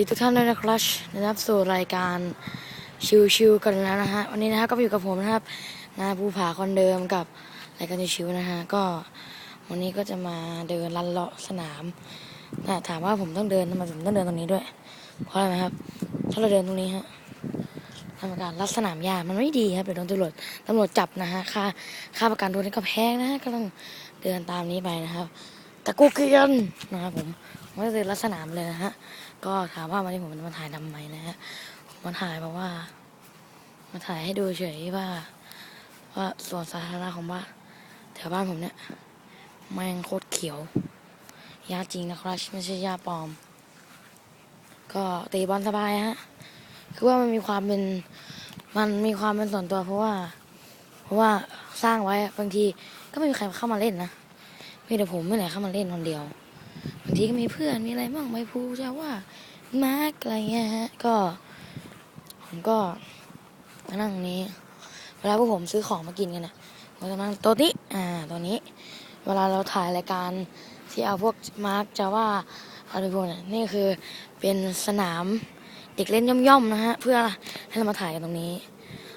ดีทุกท่านด้วยนะครับนะครับสู่รายการชิวๆกันแล้วนะฮะวันนี้นะฮะก็อยู่กับผมนะครับนาภูผาคนเดิมกับรายการชิวๆนะฮะก็วันนี้ก็จะมาเดินลันเลาะสนามนะถามว่าผมต้องเดินทำไมผมต้องเดินตรงนี้ด้วย เพราะอะไรไหมครับ ถ้าเราเดินตรงนี้ฮะทำการลัดสนามหญ้ามันไม่ดีครับเดี๋ยวโดนตำรวจตำรวจจับนะฮะค่าค่าประกันตัวนี้ก็แพงนะฮะก็ต้องเดินตามนี้ไปนะครับแต่กูเกลียนนะครับผม ผมก็เดินลัดสนามเลยนะฮะ ก็ถามว่าวันนี้ผมมาถ่ายทำไมนะฮะผมมาถ่ายเพราะว่า มาถ่ายให้ดูเฉยว่า ว่าสวนสาธารณะของบ้านแถวบ้านผมเนี่ยแมงโคตรเขียวหญ้าจริงนะครับไม่ใช่หญ้าปลอม ก็ตีบอลสบายฮะ คือว่ามันมีความเป็น มันมีความเป็นส่วนตัวเพราะว่า เพราะว่าสร้างไว้บางทีก็ไม่มีใครเข้ามาเล่นนะมีแต่ผมไม่ไหนเข้ามาเล่นคนเดียวางทีก็มีเพื่อนมีอะไรบ้างไม่พูจะว่ามาร์กอะไรเงี้ยฮะก็ ผมก็มานั่งนี้ เวลาพวกผมซื้อของมากินกันนี่ยเราจะนั่งโต๊ะนี้อ่าตัวนี้ เวลาเราถ่ายรายการที่เอาพวกมาร์กจะว่าอะไรพวกเนี่ยนี่คือเป็นสนามเด็กเล่นย่อมๆนะฮะเพื่อให้เรามาถ่ายกันตรงนี้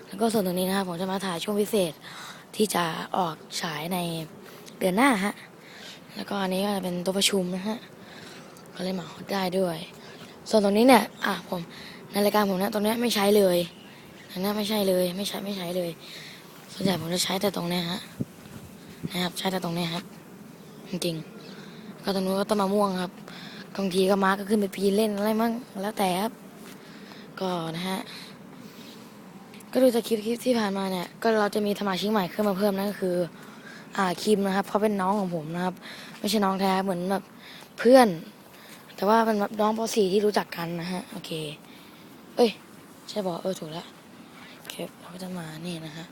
แล้วก็ส่วนตรงนี้นะครับผมจะมาถ่ายช่วงพิเศษที่จะออกฉายในเดือนหน้าฮะ แล้วก็อันนี้ก็จะเป็นโต๊ะประชุมนะฮะก็เลยเหมาได้ด้วย ส่วนตรงนี้เนี่ยอะผมในรายการผมนะตรงนี้ไม่ใช้เลยอันนี้ไม่ใช่เลยไม่ใช้ไม่ใช้เลย ส่วนใหญ่ผมจะใช้แต่ตรงนี้ฮะนะครับใช้แต่ตรงนี้ครับ จริงๆ ก็ตรงนู้นก็ต้นมะม่วงครับบางทีก็มาร์คก็ขึ้นไปปีนเล่นอะไรมั่งแล้วแต่ครับ ก็นะฮะก็ดูจากคลิปคลิปที่ผ่านมาเนี่ย ก็เราจะมีสมาชิกใหม่ขึ้นมาเพิ่มนั่นก็คือ อ่าคิมนะครับเขาเป็นน้องของผมนะครับ ไม่ใช่น้องแท้เหมือนแบบเพื่อน แต่ว่าเป็นแบบน้องป .4 ที่รู้จักกันนะฮะโอเค เอ้ยใช่บอกเออถูกแล้วโอเคเราก็จะมานี่นะฮะ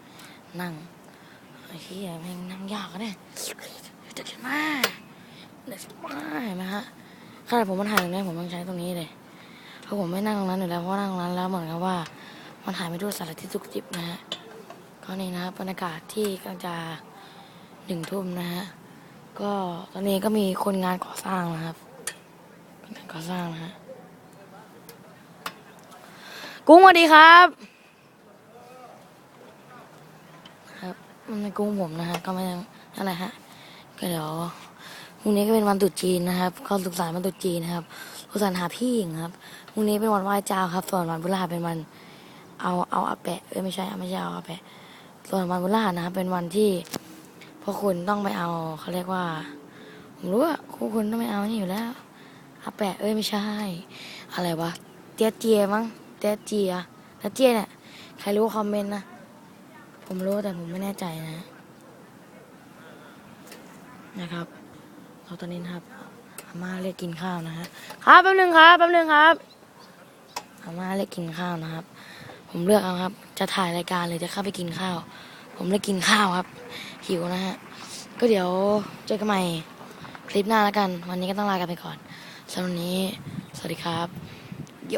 นั่งไอ้ที่แม่งนั่งยากอะเนี่ยจะขึ้นมาเดี๋ยวมาเห็นไหมฮะขนาดผมมาถ่ายตรงนี้ผมต้องใช้ตรงนี้เลยเพราะผมไม่นั่งตรงนั้นอยู่แล้วเพราะนั่งตรงนั้นแล้วเหมือนกับว่ามันถ่ายไม่ด้วยสารที่ทุกจิบนะฮะก็นี่นะครับบรรยากาศที่กำลังจะ หนึ่งทุ่มนะฮะ ก็ตอนนี้ก็มีคนงานก่อสร้างนะครับคนงานก่อสร้างนะฮะ กุ้งสวัสดีครับ ครับมันเป็นกุ้งผมนะฮะ ก็ไม่องอะไรฮะ ก็เดี๋ยวพรุ่งนี้ก็เป็นวันตรุษจีนนะครับ ก็สุขสันต์วันตรุษจีนนะครับสุขสันต์หาพี่หญิงครับ พรุ่งนี้เป็นวันไหว้เจ้าครับ ส่วนวันพฤหัสเป็นวัน เอาเอาอาแปะ เอ้ยไม่ใช่ ไม่ใช่เอาอาแปะ ส่วนวันพฤหัสนะครับเป็นวันที่ พวกคุณต้องไปเอาเขาเรียกว่า ผมรู้ว่าพวกคุณต้องไปเอานี่อยู่แล้วอาแปะเอ้ยไม่ใช่ อะไรวะเตี้ยเจียมั้งเตี้ยเจียเตี้ยเจียเนี่ยใครรู้คอมเมนต์นะ ผมรู้แต่ผมไม่แน่ใจนะ นะครับเราตอนนี้นะครับอาม่าเรียกกินข้าวนะฮะครับแป๊บนึงครับแป๊บนึงครับอาม่าเรียกกินข้าวนะครับ ผมเลือกเอาครับ จะถ่ายรายการเลยจะเข้าไปกินข้าว ผมเลยกินข้าวครับ หิวนะฮะ ก็เดี๋ยวเจอกันใหม่คลิปหน้าแล้วกัน วันนี้ก็ต้องลากันไปก่อนสำหรับวันนี้ สวัสดีครับโย